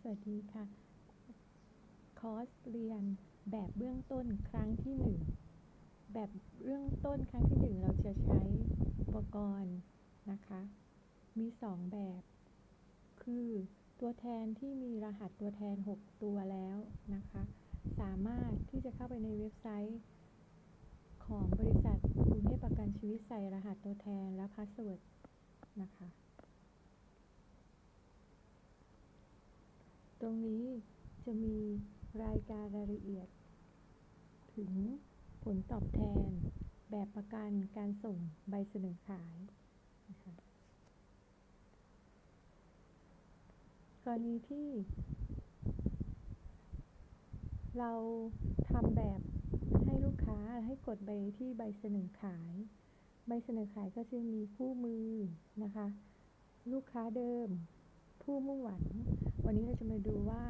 สวัสดีค่ะ คอร์สเรียนแบบเบื้องต้นครั้งที่หนึ่งแบบเบื้องต้นครั้งที่หนึ่งเราจะใช้อุปกรณ์นะคะ มีสองแบบ คือตัวแทนที่มีรหัสตัวแทน 6 ตัวแล้วนะคะ สามารถที่จะเข้าไปในเว็บไซต์ของบริษัทกรุงเทพประกันชีวิตใส่รหัสตัวแทนและพาสเวิร์ดนะคะ ตรงนี้จะมีรายการรายละเอียด ถึงผลตอบแทน แบบประกันการส่งใบเสนอขายนะคะกรณีที่ เราทำแบบให้ลูกค้าให้กดไปที่ใบเสนอขาย ใบเสนอขายก็จะมีคู่มือนะคะ ลูกค้าเดิม ผู้มุ่งหวัง วันนี้เราจะมาดูว่า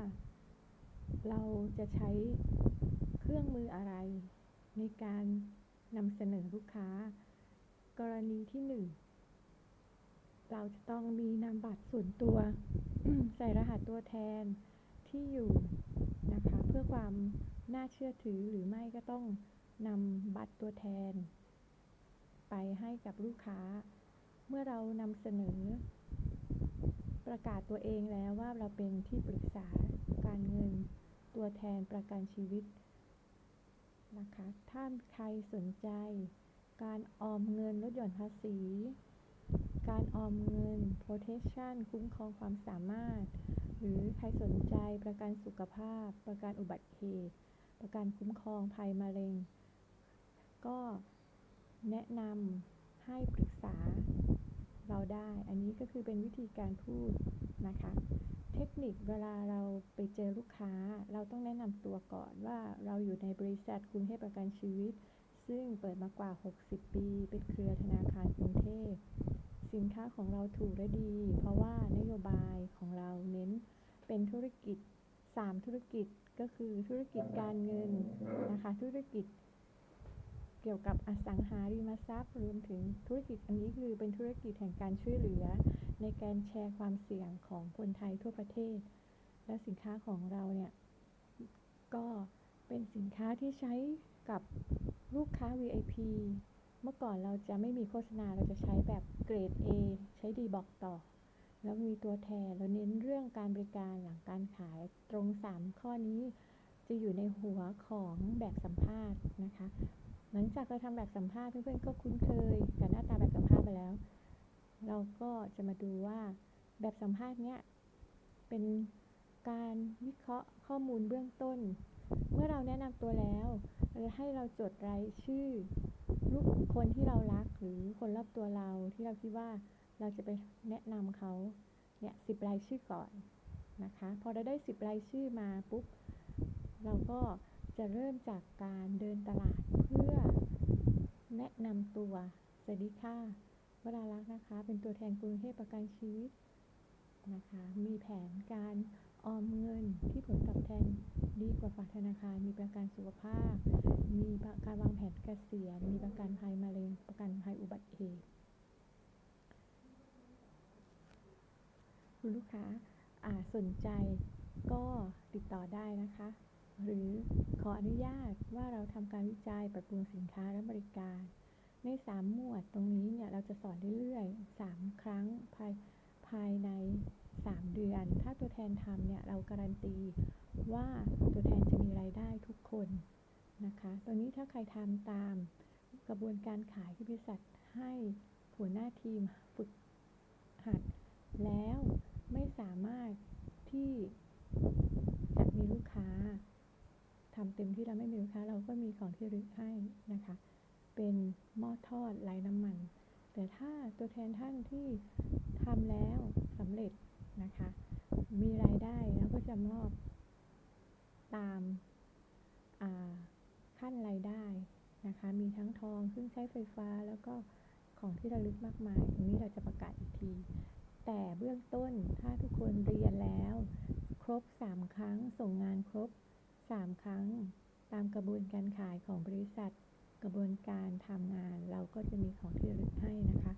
เราจะใช้เครื่องมืออะไร ในการนำเสนอลูกค้า กรณีที่หนึ่งเราจะต้องมีนามบัตรส่วนตัว ใส่รหัสตัวแทนที่อยู่นะคะเพื่อความน่าเชื่อถือหรือไม่ก็ต้องนำบัตรตัวแทน ไปให้กับลูกค้า เมื่อเรานำเสนอ ประกาศตัวเองแล้วว่าเราเป็นที่ปรึกษาการเงิน ตัวแทนประกันชีวิตนะคะ ถ้าใครสนใจ การออมเงินลดหย่อนภาษี การออมเงิน protection คุ้มครองความสามารถ หรือใครสนใจประกันสุขภาพ ประกันอุบัติเหตุ ประกันคุ้มครองภัยมะเร็ง ก็แนะนำให้ปรึกษา เราได้ อันนี้ก็คือเป็นวิธีการพูดนะคะ เทคนิคเวลาเราไปเจอลูกค้า เราต้องแนะนำตัวก่อนว่าเราอยู่ในบริษัทกรุงเทพประกันชีวิต ซึ่งเปิดมากว่า 60 ปี เป็นเครือธนาคารกรุงเทพ สินค้าของเราถูกและดี เพราะว่านโยบายของเราเน้นเป็นธุรกิจ 3 ธุรกิจก็คือธุรกิจการเงินนะคะ ธุรกิจ เกี่ยวกับอสังหาริมทรัพย์รวมถึงธุรกิจอันนี้คือเป็นธุรกิจแห่งการช่วยเหลือ ในการแชร์ความเสี่ยงของคนไทยทั่วประเทศ และสินค้าของเราเนี่ย ก็เป็นสินค้าที่ใช้กับลูกค้า VIP เมื่อก่อนเราจะไม่มีโฆษณาเราจะใช้แบบเกรด A ใช้ดีบอกต่อ แล้วมีตัวแทนเราเน้นเรื่องการบริการหลังการขายตรง 3 ข้อนี้ จะอยู่ในหัวของแบบสัมภาษณ์นะคะ หลังจากเราทำแบบสัมภาษณ์เพื่อนๆก็คุ้นเคยกับหน้าตาแบบสัมภาษณ์ไปแล้ว เราก็จะมาดูว่าแบบสัมภาษณ์เนี้ยเป็นการวิเคราะห์ข้อมูลเบื้องต้น เมื่อเราแนะนำตัวแล้วให้เราจดรายชื่อลูกคนที่เรารักหรือคนรอบตัวเราที่เราคิดว่าเราจะไปแนะนำเขาเนี่ยสิบรายชื่อก่อนนะคะ พอเราได้สิบรายชื่อมาปุ๊บ เราก็ จะเริ่มจากการเดินตลาดเพื่อแนะนำตัว สวัสดีค่ะ วรารักษ์นะคะ เป็นตัวแทนกรุงเทพประกันชีวิตนะคะ มีแผนการออมเงินที่ผลตอบแทนดีกว่าฝากธนาคาร มีประกันสุขภาพ มีการวางแผนเกษียณ มีประกันภัยมะเร็ง ประกันภัยอุบัติเหตุคุณลูกค้าสนใจก็ติดต่อได้นะคะ หรือขออนุญาตว่าเราทำการวิจัยปรับปรุงสินค้าและบริการ ใน 3 หมวดตรงนี้เนี่ยเราจะสอนเรื่อยๆ 3 ครั้งภายภายใน 3 เดือน ถ้าตัวแทนทำเนี่ยเราการันตีว่าตัวแทนจะมีรายได้ทุกคนนะคะตรงนี้ถ้าใครทำตามกระบวนการขายที่บริษัทให้หัวหน้าทีมฝึกหัดแล้วไม่สามารถที่จะมีลูกค้าทำ เต็มที่เราไม่มีลูกค้าเราก็มีของที่รึกให้นะคะ เป็นหม้อทอดไร้น้ำมัน แต่ถ้าตัวแทนท่านที่ทำแล้วสำเร็จนะคะ มีรายได้แล้วก็จะมอบตามขั้นรายได้นะคะ มีทั้งทองเครื่องใช้ไฟฟ้าแล้วก็ของที่ระลึกมากมาย ตรงนี้เราจะประกาศอีกที แต่เบื้องต้นถ้าทุกคนเรียนแล้ว ครบ 3 ครั้งส่งงานครบ 3 ครั้ง ตามกระบวนการขายของบริษัท กระบวนการทำงาน เราก็จะมีของที่ระลึกให้นะคะ